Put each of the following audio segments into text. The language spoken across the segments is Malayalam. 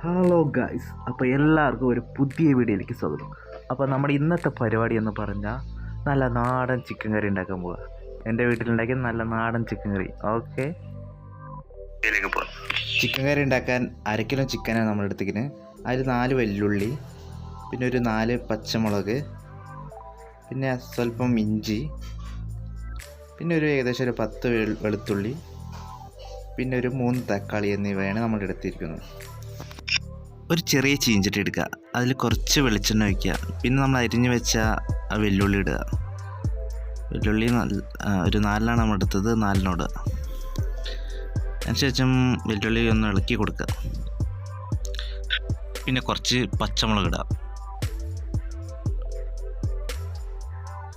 ഹലോ ഗായ്സ് അപ്പോൾ എല്ലാവർക്കും ഒരു പുതിയ വീഡിയോയിലേക്ക് സ്വാഗതം. അപ്പോൾ നമ്മുടെ ഇന്നത്തെ പരിപാടി എന്ന് പറഞ്ഞാൽ നല്ല നാടൻ ചിക്കൻ കറി ഉണ്ടാക്കാൻ പോവുക എന്റെ വീട്ടിലുണ്ടാക്കിയ നല്ല നാടൻ ചിക്കൻ കറി ഓക്കെ ചിക്കൻ കറി ഉണ്ടാക്കാൻ അര കിലോ ചിക്കനാണ് നമ്മൾ എടുത്തിരിക്കുന്നത് അതിൽ നാല് വെല്ലുള്ളി പിന്നെ ഒരു നാല് പച്ചമുളക് പിന്നെ സ്വല്പം ഇഞ്ചി പിന്നെ ഒരു ഏകദേശം ഒരു പത്ത് വെളു- വെളുത്തുള്ളി പിന്നെ ഒരു മൂന്ന് തക്കാളി എന്നിവയാണ് നമ്മൾ എടുത്തിരിക്കുന്നത് ഒരു ചെറിയ ചീഞ്ചട്ടി എടുക്കുക അതിൽ കുറച്ച് വെളിച്ചെണ്ണ ഒഴിക്കുക. പിന്നെ നമ്മൾ അരിഞ്ഞു വെച്ച വെല്ലുള്ളി ഇടുക. വെല്ലുള്ളി ഒരു നാലിനാണ് നമ്മൾ എടുത്തത് നാലിനോട് അതിനുശേഷം വെല്ലുള്ളി ഒന്ന് ഇളക്കി കൊടുക്കുക. പിന്നെ കുറച്ച് പച്ചമുളക് ഇടുക.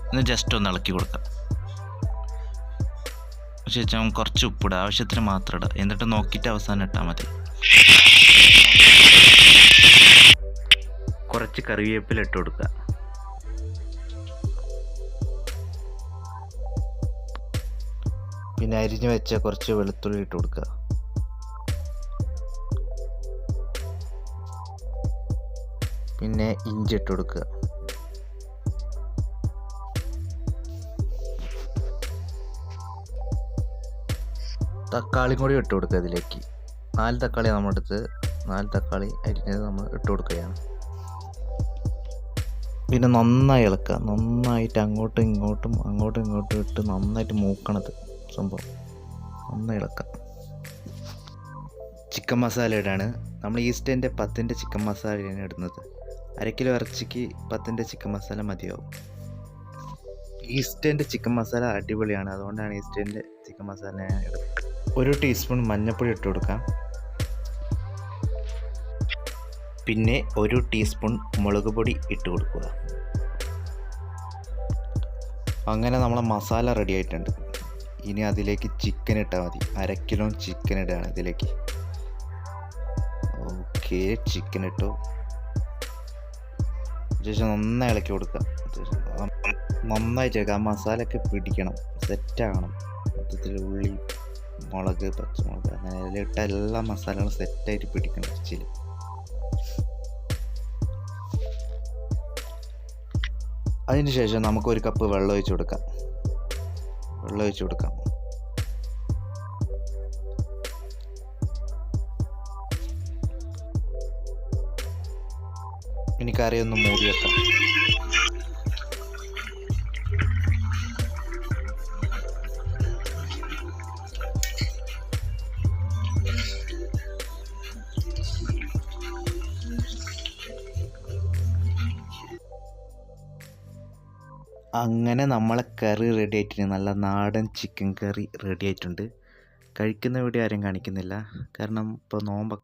ഒന്ന് ജസ്റ്റ് ഒന്ന് ഇളക്കി കൊടുക്കുക. ശേഷം കുറച്ച് ഉപ്പിടുക ആവശ്യത്തിന് മാത്രം ഇടുക. എന്നിട്ട് നോക്കിയിട്ട് അവസാനം ഇട്ടാൽ മതി. കുറച്ച് കറിവേപ്പില ഇട്ട് കൊടുക്കുക. പിന്നെ അരിഞ്ഞു വെച്ച കുറച്ച് വെളുത്തുള്ളി ഇട്ട് കൊടുക്കുക. പിന്നെ ഇഞ്ചി ഇട്ട് കൊടുക്കുക. തക്കാളിയും കൂടി ഇട്ട് കൊടുക്കുക ഇതിലേക്ക്. നാല് തക്കാളി നമ്മുടെ അടുത്ത് നാല് തക്കാളി അരിഞ്ഞത് നമ്മൾ ഇട്ട് കൊടുക്കുകയാണ്. പിന്നെ നന്നായി ഇളക്കുക. നന്നായിട്ട് അങ്ങോട്ടും ഇങ്ങോട്ടും അങ്ങോട്ടും ഇങ്ങോട്ടും ഇട്ട് നന്നായിട്ട് മൂക്കണത് സംഭവം. നന്നായി ഇളക്കുക. ചിക്കൻ മസാല ഇടാണ്. നമ്മൾ ഈസ്റ്റേന്റെ പത്തിന്റെ ചിക്കൻ മസാലയാണ് ഇടുന്നത്. അര കിലോ ഇറച്ചിക്ക് പത്തിന്റെ ചിക്കൻ മസാല മതിയാവും. ഈസ്റ്റേന്റെ ചിക്കൻ മസാല അടിപൊളിയാണ്. അതുകൊണ്ടാണ് ഈസ്റ്റേന്റെ ചിക്കൻ മസാല ഞാൻ ഇടുന്നത്. ഒരു ടീസ്പൂൺ മഞ്ഞൾപ്പൊടി ഇട്ട് കൊടുക്കാം. പിന്നെ ഒരു ടീസ്പൂൺ മുളക് പൊടി ഇട്ട് കൊടുക്കുക. അങ്ങനെ നമ്മളെ മസാല റെഡി ആയിട്ടുണ്ട്. ഇനി അതിലേക്ക് ചിക്കൻ ഇട്ടാൽ മതി. അര കിലോ ചിക്കൻ ഇടുകയാണ് ഇതിലേക്ക്. ഓക്കെ ചിക്കൻ ഇട്ടു. ശേഷം നന്നായി ഇളക്കി കൊടുക്കുക. ഇളക്കുക. ആ മസാലയൊക്കെ പിടിക്കണം. സെറ്റാകണം മൊത്തത്തിൽ ഉള്ളി മുളക് പച്ചമുളക് അങ്ങനെ അതിലിട്ട എല്ലാ മസാലകളും സെറ്റായിട്ട് പിടിക്കണം ഇറച്ചിയിൽ അതിനുശേഷം നമുക്ക് ഒരു കപ്പ് വെള്ളം ഒഴിച്ച് കൊടുക്കാം. വെള്ളം ഒഴിച്ച് കൊടുക്കാം. ഇനി കറി ഒന്ന് മൂടി വെക്കാം. അങ്ങനെ നമ്മളെ കറി റെഡി ആയിട്ടുണ്ട് നല്ല നാടൻ ചിക്കൻ കറി റെഡി ആയിട്ടുണ്ട്. കഴിക്കുന്ന വീഡിയോ ആരും കാണിക്കുന്നില്ല. കാരണം ഇപ്പോൾ നോമ്പ്